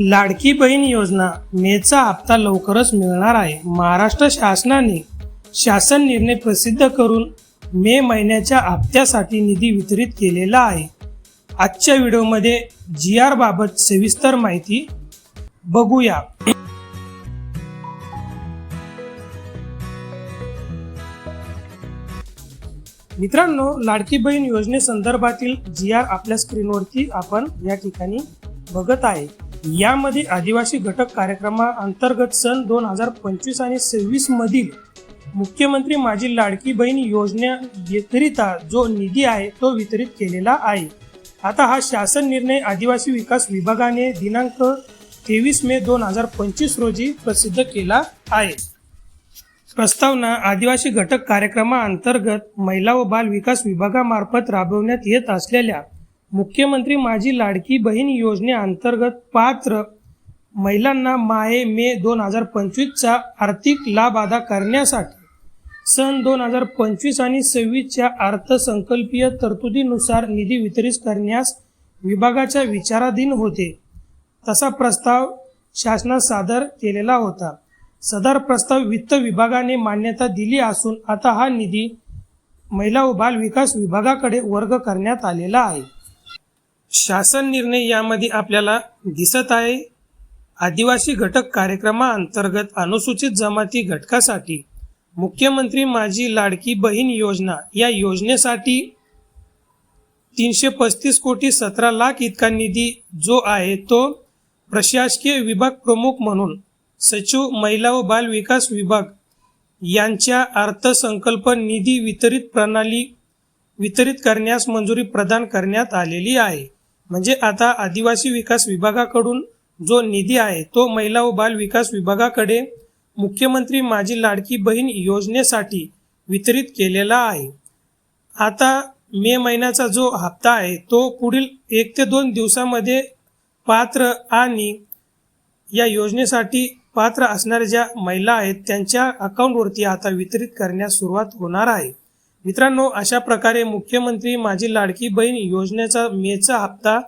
लाडकी बहीण योजना मेचा हप्ता लवकरच मिळणार आहे. महाराष्ट्र शासनाने शासन निर्णय प्रसिद्ध करून मे महिन्याच्या हप्त्यासाठी निधी वितरित केलेला आहे. आजच्या व्हिडिओमध्ये जी आर बाबत सविस्तर माहिती बघूया. मित्रांनो लाडकी बहीण योजनेसंदर्भातील जी आर आपल्या स्क्रीनवरती आपण या ठिकाणी बघत आहे. यामध्ये आदिवासी घटक कार्यक्रमाअंतर्गत सन दोन हजार पंचवीस आणि सव्वीस मधील मुख्यमंत्री माझी लाडकी बहीण योजनेकरिता जो निधी आहे तो वितरित केलेला आहे. आता हा शासन निर्णय आदिवासी विकास विभागाने दिनांक तेवीस मे दोन हजार पंचवीस रोजी प्रसिद्ध केला आहे. प्रस्तावना आदिवासी घटक कार्यक्रमाअंतर्गत महिला व बाल विकास विभागामार्फत राबवण्यात येत असलेल्या मुख्यमंत्री माझी लाडकी बहीण योजनेअंतर्गत पात्र महिलांना माहे मे दोन हजार पंचवीसचा आर्थिक लाभ अदा करण्यासाठी सन दोन हजार पंचवीस आणि सव्वीसच्या अर्थसंकल्पीय तरतुदीनुसार निधी वितरित करण्यास विभागाच्या विचाराधीन होते. तसा प्रस्ताव शासनात सादर केलेला होता. सदर प्रस्ताव वित्त विभागाने मान्यता दिली असून आता हा निधी महिला व बाल विकास विभागाकडे वर्ग करण्यात आलेला आहे. शासन निर्णय यामध्ये आपल्याला दिसत आहे. आदिवासी घटक कार्यक्रमाअंतर्गत अनुसूचित जमाती घटकासाठी मुख्यमंत्री माझी लाडकी बहीण योजना या योजनेसाठी तीनशे पस्तीस कोटी सतरा लाख इतका निधी जो आहे तो प्रशासकीय विभाग प्रमुख म्हणून सचिव महिला व बाल विकास विभाग यांच्या अर्थसंकल्प निधी वितरित प्रणाली वितरित करण्यास मंजुरी प्रदान करण्यात आलेली आहे. म्हणजे आता आदिवासी विकास विभागाकडून जो निधी आहे तो महिला व बाल विकास विभागाकडे मुख्यमंत्री माझी लाडकी बहीण योजनेसाठी वितरित केलेला आहे. आता मे महिन्याचा जो हप्ता आहे तो पुढील एक ते दोन दिवसामध्ये पात्र आणि या योजनेसाठी पात्र असणाऱ्या ज्या महिला आहेत त्यांच्या अकाउंटवरती आता वितरित करण्यास सुरुवात होणार आहे. मित्रांनो अशा प्रकारे मुख्यमंत्री माझी लाडकी बहीण योजनेचा मेचा हप्ता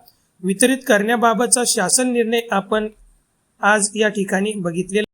वितरित करण्याबाबतचा शासन निर्णय आपण आज या ठिकाणी बघितलेला